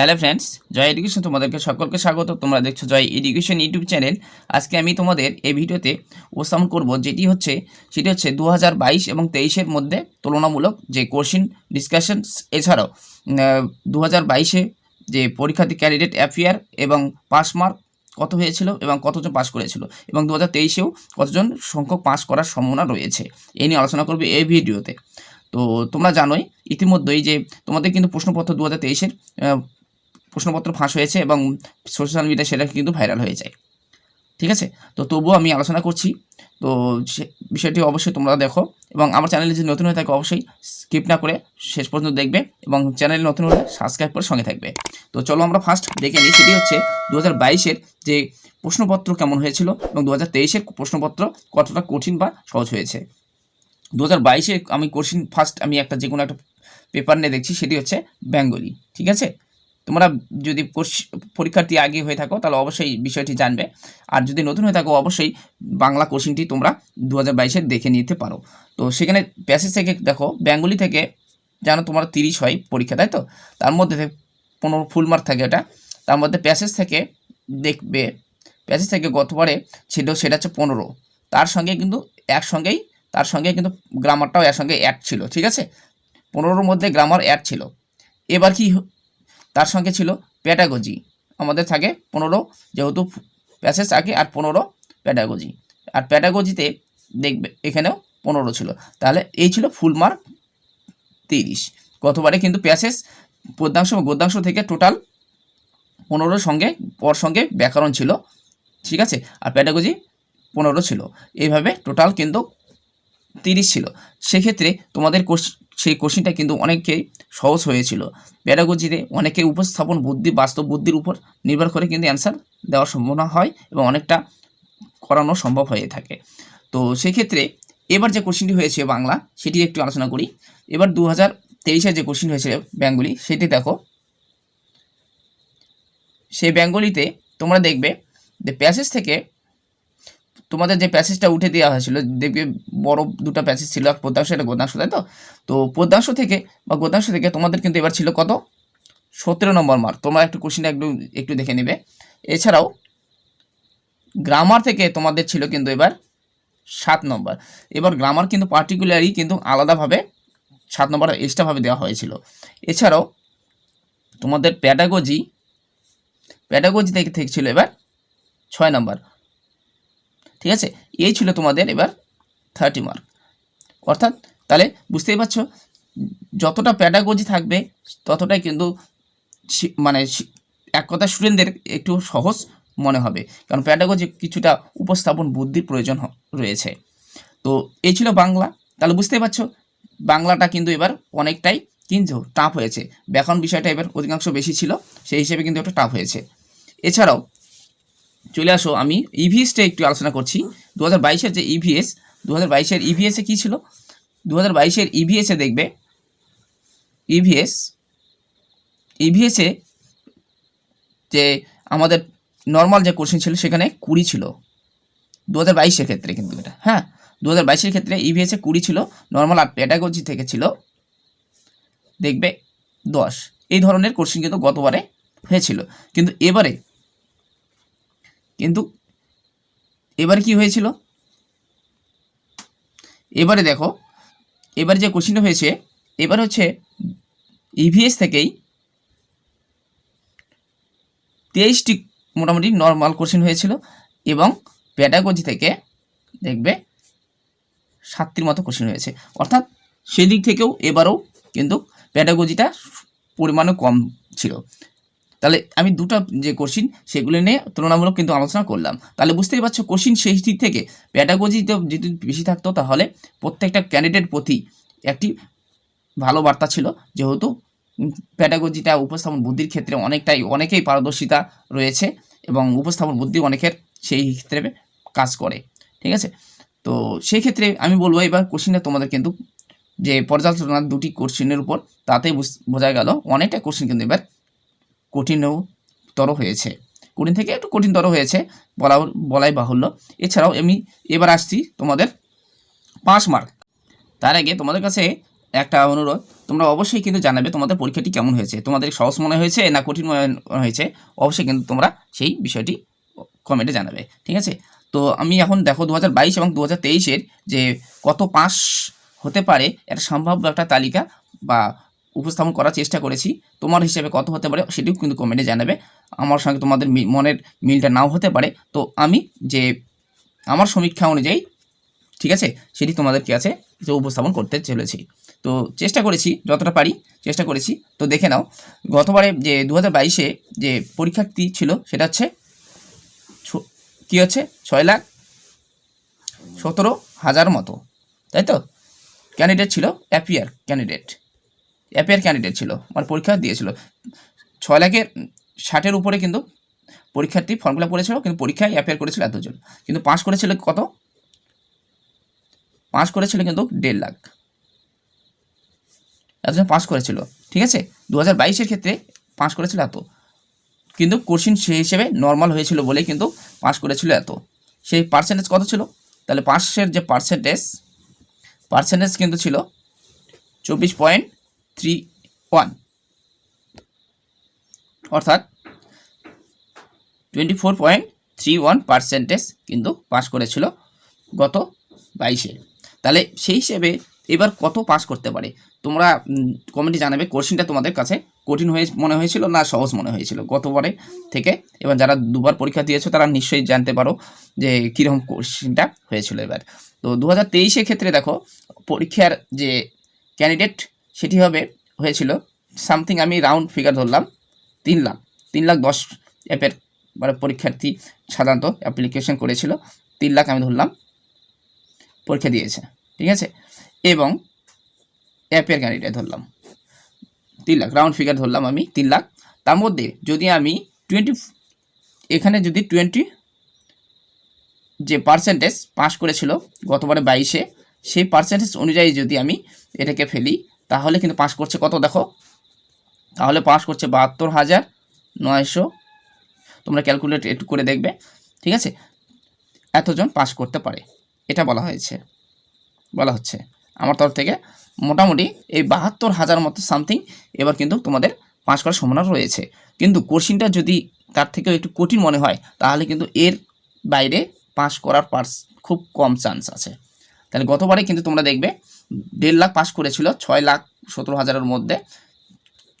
Hello friends জয় education তোমাদেরকে সকলকে স্বাগত। তোমরা দেখছ জয় এডুকেশন ইউটিউব চ্যানেল আজকে আমি তোমাদের এই ভিডিওতে উপস্থাপন করব যেটি হচ্ছে, সেটি হচ্ছে দু হাজার বাইশ এবং তেইশের মধ্যে তুলনামূলক যে কোশ্চিন ডিসকাশন এছাড়াও দু হাজার যে পরীক্ষার্থী ক্যান্ডিডেট অ্যাফেয়ার এবং পাস মার্ক কত হয়েছিল এবং কতজন পাস করেছিল এবং দু হাজার তেইশেও কতজন সংখ্যক পাস করার সম্ভাবনা রয়েছে। এই নিয়ে আলোচনা করবে এই ভিডিওতে। তো তোমরা জানোই, ইতিমধ্যেই যে তোমাদের কিন্তু প্রশ্নপত্র দু হাজার তেইশের প্রশ্নপত্র ফাঁস হয়েছে এবং সোশ্যাল মিডিয়ায় সেটা কিন্তু ভাইরাল হয়ে যায়। ঠিক আছে? তো তবুও আমি আলোচনা করছি। তো সে বিষয়টি অবশ্যই তোমরা দেখো এবং আমার চ্যানেলে যদি নতুন হয়ে থাকে অবশ্যই স্কিপ না করে শেষ পর্যন্ত দেখবে এবং চ্যানেলে নতুন হলে সাবস্ক্রাইব করে সঙ্গে থাকবে। তো চলো আমরা ফার্স্ট দেখে নিই, সেটি হচ্ছে দু হাজার যে প্রশ্নপত্র কেমন হয়েছিল এবং দু হাজার প্রশ্নপত্র কতটা কঠিন বা সহজ হয়েছে। দু হাজার আমি কোশ্চিন ফার্স্ট আমি একটা যে কোনো একটা পেপার নিয়ে দেখছি, সেটি হচ্ছে বেঙ্গলি। ঠিক আছে? তোমরা যদি পরীক্ষার্থী আগে হয়ে থাকো, তাহলে অবশ্যই বিষয়টি জানবে। আর যদি নতুন হয়ে থাকো, অবশ্যই বাংলা কোশ্চিনটি তোমরা দু হাজার দেখে নিতে পারো। তো সেখানে প্যাসেজ থেকে দেখো, বেঙ্গলি থেকে যেন তোমার তিরিশ হয় পরীক্ষা, তাই তো? তার মধ্যে পনেরো ফুল মার্ক থাকে ওটা। তার মধ্যে প্যাসেজ থেকে দেখবে, প্যাসেজ থেকে গতবারে ছিল সেটা হচ্ছে পনেরো। তার সঙ্গে কিন্তু একসঙ্গেই, তার সঙ্গে কিন্তু গ্রামারটাও একসঙ্গে অ্যাড ছিল, ঠিক আছে? পনেরোর মধ্যে গ্রামার অ্যাড ছিল। এবার কি তার সঙ্গে ছিল প্যাটাগজি আমাদের থাকে পনেরো যেহেতু প্যাসেজ আগে আর পনেরো প্যাটাগজি আর প্যাটাগজিতে দেখবে, এখানেও পনেরো ছিল। তাহলে এই ছিল ফুল মার্ক তিরিশ। গতবারে কিন্তু প্যাসেজ পদ্যাংশ গদ্যাংশ থেকে টোটাল পনেরোর সঙ্গে, পর সঙ্গে ব্যাকরণ ছিল। ঠিক আছে? আর প্যাটাগজি পনেরো ছিল। এইভাবে টোটাল কিন্তু তিরিশ ছিল। সেক্ষেত্রে তোমাদের কোশ- সেই কোশ্চিনটা কিন্তু অনেকেই সহজ হয়েছিল। প্যারাগজিতে অনেকে উপস্থাপন বুদ্ধি, বাস্তব বুদ্ধির উপর নির্ভর করে কিন্তু অ্যান্সার দেওয়ার সম্ভাবনা হয় এবং অনেকটা করানো সম্ভব হয়ে থাকে। তো সেক্ষেত্রে এবার যে কোশ্চিনটি হয়েছে বাংলা, সেটি একটু আলোচনা করি। এবার দু হাজার তেইশে যে কোশ্চিন হয়েছে বেঙ্গলি সেটি দেখো। সেই বেঙ্গলিতে তোমরা দেখবে যে প্যাসেজ থেকে তোমাদের যে প্যাসেজটা উঠে দেওয়া হয়েছিল দেখবে বড় দুটো প্যাসেজ ছিল এক পদ্মাংশ একটা গদ্যাংশ তাই তো? তো পদ্মাংশ থেকে, বা গদ্যাংশ থেকে তোমাদের কিন্তু এবার ছিল কত? সতেরো নম্বর মার্ক তোমরা একটু কোশ্চিনটা একটু একটু দেখে নেবে। এছাড়াও গ্রামার থেকে তোমাদের ছিল কিন্তু এবার সাত নম্বর। এবার গ্রামার কিন্তু পার্টিকুলারই কিন্তু আলাদাভাবে সাত নম্বর এক্সট্রাভাবে দেওয়া হয়েছিল। এছাড়াও, তোমাদের প্যাডাগজি প্যাডাগজি থেকে ছিল এবার ছয় নম্বর। ঠিক আছে? এই ছিল তোমাদের এবার থার্টি মার্ক অর্থাৎ তাহলে বুঝতেই পারছ, যতটা প্যাডাগজি থাকবে, ততটাই কিন্তু মানে এক কথা স্টুডেন্টদের একটু সহজ মনে হবে। কারণ প্যাডাগজি কিছুটা উপস্থাপন বুদ্ধির প্রয়োজন রয়েছে। তো এই ছিল বাংলা। তাহলে বুঝতেই পারছ, বাংলাটা কিন্তু এবার অনেকটাই কিন্তু টাফ হয়েছে। ব্যাকরণ বিষয়টা এবার অধিকাংশ বেশি ছিল, সেই হিসেবে কিন্তু একটা টাফ হয়েছে। এছাড়াও চলে আসো, আমি ইভিএসটা একটু আলোচনা করছি। দু হাজার বাইশের যে ইভিএস দু হাজার বাইশের ইভিএসে কী ছিল? দু হাজার বাইশের ইভিএসে দেখবে ইভিএস ইভিএসে যে আমাদের নর্মাল যে কোশ্চেন ছিল সেখানে কুড়ি ছিল। দু হাজার বাইশের ক্ষেত্রে কিন্তু এটা হ্যাঁ? দু হাজার বাইশের ক্ষেত্রে ইভিএসে কুড়ি ছিল নর্মাল আর প্যাডাগজি থেকে ছিল, দেখবে দশ। এই ধরনের কোশ্চেন কিন্তু গতবারে হয়েছিল। কিন্তু এবারে কিন্তু এবার কি হয়েছিল? এবারে দেখো, এবারে যে কোশ্চিনটা হয়েছে, এবার হচ্ছে ইভিএস থেকেই তেইশটি মোটামুটি নর্মাল কোশ্চেন হয়েছিল এবং প্যাডাগজি থেকে দেখবে সাতটির মতো কোশ্চেন হয়েছে। অর্থাৎ সেদিক থেকেও এবারও কিন্তু প্যাডাগজিটা পরিমাণও কম ছিল। তাহলে আমি দুটো যে কোশ্চিন সেগুলো নিয়ে তুলনামূলক কিন্তু আলোচনা করলাম। তাহলে বুঝতেই পারছ কোশ্চিন সেই দিক থেকে প্যাডাগজিতে যদি বেশি থাকতো, তাহলে প্রত্যেকটা ক্যান্ডিডেট প্রতি একটি ভালো বার্তা ছিল। যেহেতু প্যাডাগজিটা উপস্থাপন বুদ্ধির ক্ষেত্রে অনেকটাই, অনেকেই পারদর্শিতা রয়েছে এবং উপস্থাপন বুদ্ধি অনেকের সেই ক্ষেত্রে কাজ করে, ঠিক আছে? তো সেই ক্ষেত্রে আমি বলব এবার কোশ্চিনটা তোমাদের কিন্তু যে পর্যালোচনার দুটি কোশ্চিনের উপর, তাতেই বুঝ- বোঝা গেল, অনেকটা কোশ্চিন কিন্তু এবার কঠিনতর হয়েছে। কঠিন থেকে একটু কঠিনতর হয়েছে বলা বলাই বাহুল্য। এছাড়াও আমি এবার আসছি তোমাদের পাঁচ মার্ক তার আগে তোমাদের কাছে একটা অনুরোধ, তোমরা অবশ্যই কিন্তু জানাবে তোমাদের পরীক্ষাটি কেমন হয়েছে। তোমাদের সহজ মনে হয়েছে না কঠিন মনে হয়েছে? অবশ্যই কিন্তু তোমরা সেই বিষয়টি কমেন্টে জানাবে, ঠিক আছে? তো আমি এখন দেখো দু এবং দু হাজার যে কত পাস হতে পারে, একটা সম্ভাব্য একটা তালিকা বা উপস্থাপন করার চেষ্টা করেছি। তোমার হিসেবে কত হতে পারে সেটিও কিন্তু কমেন্টে জানাবে। আমার সঙ্গে তোমাদের মনের মিলটা নাও হতে পারে। তো আমি যে আমার সমীক্ষা অনুযায়ী, ঠিক আছে, সেটি তোমাদের কি আছে যে উপস্থাপন করতে চলেছি। তো চেষ্টা করেছি, যতটা পারি চেষ্টা করেছি। তো দেখে নাও, গতবারে যে দু হাজার বাইশে যে পরীক্ষার্থী ছিল, সেটা হচ্ছে কি হচ্ছে? ছয় লাখ সতেরো হাজার মতো। তাই তো? ক্যান্ডিডেট ছিল অ্যাপিয়ার ক্যান্ডিডেট অ্যাপিয়ার ক্যান্ডিডেট ছিল মানে পরীক্ষা দিয়েছিল। ছয় লাখের ষাটের উপরে কিন্তু পরীক্ষার্থী ফর্ম ফিল আপ করেছিল কিন্তু পরীক্ষায় অ্যাপিয়ার করেছিল এতজন। কিন্তু পাস করেছিল কত? পাস করেছিল কিন্তু দেড় লাখ। এতজন পাস করেছিল, ঠিক আছে? দু হাজার বাইশের ক্ষেত্রে পাস করেছিল এত। কিন্তু কোশ্চিন সেই হিসেবে নর্মাল হয়েছিল বলেই কিন্তু পাস করেছিল এত। সেই পার্সেন্টেজ কত ছিল? তাহলে পাসের যে পার্সেন্টেজ পার্সেন্টেজ কিন্তু ছিল চব্বিশ পয়েন্ট থ্রি ওয়ান অর্থাৎ twenty four point three one percentage কিন্তু পাস করেছিল গত বাইশে। তাহলে সেই হিসেবে এবার কত পাস করতে পারে? তোমরা কমেন্টে জানাবে কোশ্চিনটা তোমাদের কাছে কঠিন হয়ে, মনে হয়েছিল না সহজ মনে হয়েছিল? গতবারে থেকে, এবার যারা দুবার পরীক্ষা দিয়েছ, তারা নিশ্চয়ই জানতে পারো যে কীরকম কোশ্চিনটা হয়েছিল এবার। তো দু হাজার ক্ষেত্রে দেখো, পরীক্ষার যে ক্যান্ডিডেট সেটি হবে, হয়েছিল সামথিং আমি রাউন্ড ফিগার ধরলাম, তিন লাখ তিন লাখ দশ অ্যাপের মানে পরীক্ষার্থী সাধারণত অ্যাপ্লিকেশন করেছিল, তিন লাখ আমি ধরলাম, পরীক্ষা দিয়েছে, ঠিক আছে? এবং অ্যাপের ক্যান্ডিডেট ধরলাম, তিন লাখ রাউন্ড ফিগার ধরলাম আমি তিন লাখ, তার মধ্যে যদি আমি টোয়েন্টি এখানে যদি টোয়েন্টি যে পার্সেন্টেজ পাস করেছিল গতবারে বাইশে, সেই পার্সেন্টেজ অনুযায়ী যদি আমি এটাকে ফেলি তাহলে কিন্তু পাশ করছে কত দেখো? তাহলে পাশ করছে বাহাত্তর হাজার নয়শো। তোমরা ক্যালকুলেট একটু করে দেখবে, ঠিক আছে? এতজন পাশ করতে পারে, এটা বলা হয়েছে, বলা হচ্ছে। আমার তরফ থেকে মোটামুটি এই বাহাত্তর হাজার মতো সামথিং এবার কিন্তু তোমাদের পাশ করার সম্ভাবনা রয়েছে। কিন্তু কোশ্চিনটা যদি তার থেকেও একটু কঠিন মনে হয়, তাহলে কিন্তু এর বাইরে পাশ করার পার্স খুব কম চান্স আছে। তাহলে গতবারে কিন্তু তোমরা দেখবে দেড় লাখ পাস করেছিল, ছয় লাখ সতেরো হাজারের মধ্যে।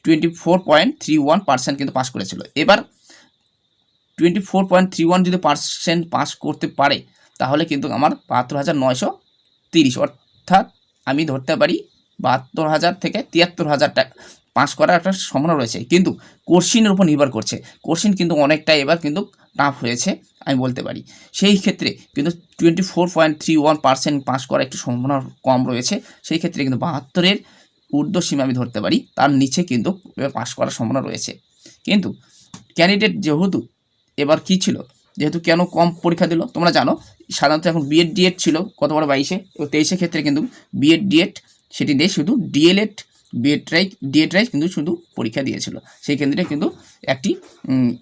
Twenty four point three one percent কিন্তু পাস করেছিল। এবার twenty four point three one যদি পার্সেন্ট পাস করতে পারে, তাহলে কিন্তু আমার বাহাত্তর হাজার নয়শো তিরিশ। অর্থাৎ আমি ধরতে পারি বাহাত্তর হাজার থেকে তিয়াত্তর হাজার টাকা পাস করার একটা সম্ভাবনা রয়েছে। কিন্তু কোশ্চিনের উপর নির্ভর করছে। কোশ্চিন কিন্তু অনেকটা এবার কিন্তু টাফ হয়েছে, আমি বলতে পারি। সেই ক্ষেত্রে কিন্তু twenty four point three one percent pass করার একটু সম্ভাবনা কম রয়েছে। সেই ক্ষেত্রে কিন্তু বাহাত্তরের ঊর্ধ্ব সীমা আমি ধরতে পারি। তার নিচে কিন্তু পাস করার সম্ভাবনা রয়েছে। কিন্তু ক্যান্ডিডেট যেহেতু এবার কি ছিল? যেহেতু কেন কম পরীক্ষা দিল? তোমরা জানো, সাধারণত এখন বিএড ডিএড ছিল কতবার বাইশে? এবং তেইশের ক্ষেত্রে কিন্তু বিএড ডিএড সেটি দিয়ে শুধু ডিএলএড বিএড রাই ডিএড রাই কিন্তু শুধু পরীক্ষা দিয়েছিল। সেই কেন্দ্রে কিন্তু একটি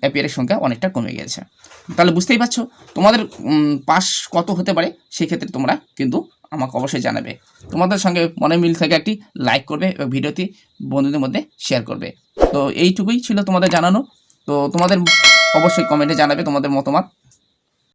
অ্যাপিয়ারের সংখ্যা অনেকটা কমে গেছে। তাহলে বুঝতেই পারছ, তোমাদের পাস কত হতে পারে? সেই ক্ষেত্রে তোমরা কিন্তু আমাকে অবশ্যই জানাবে। তোমাদের সঙ্গে মনে মিল থেকে একটি লাইক করবে এবং ভিডিওটি বন্ধুদের মধ্যে শেয়ার করবে। তো এইটুকুই ছিল তোমাদের জানানো। তো তোমাদের অবশ্যই কমেন্টে জানাবে তোমাদের মতামত।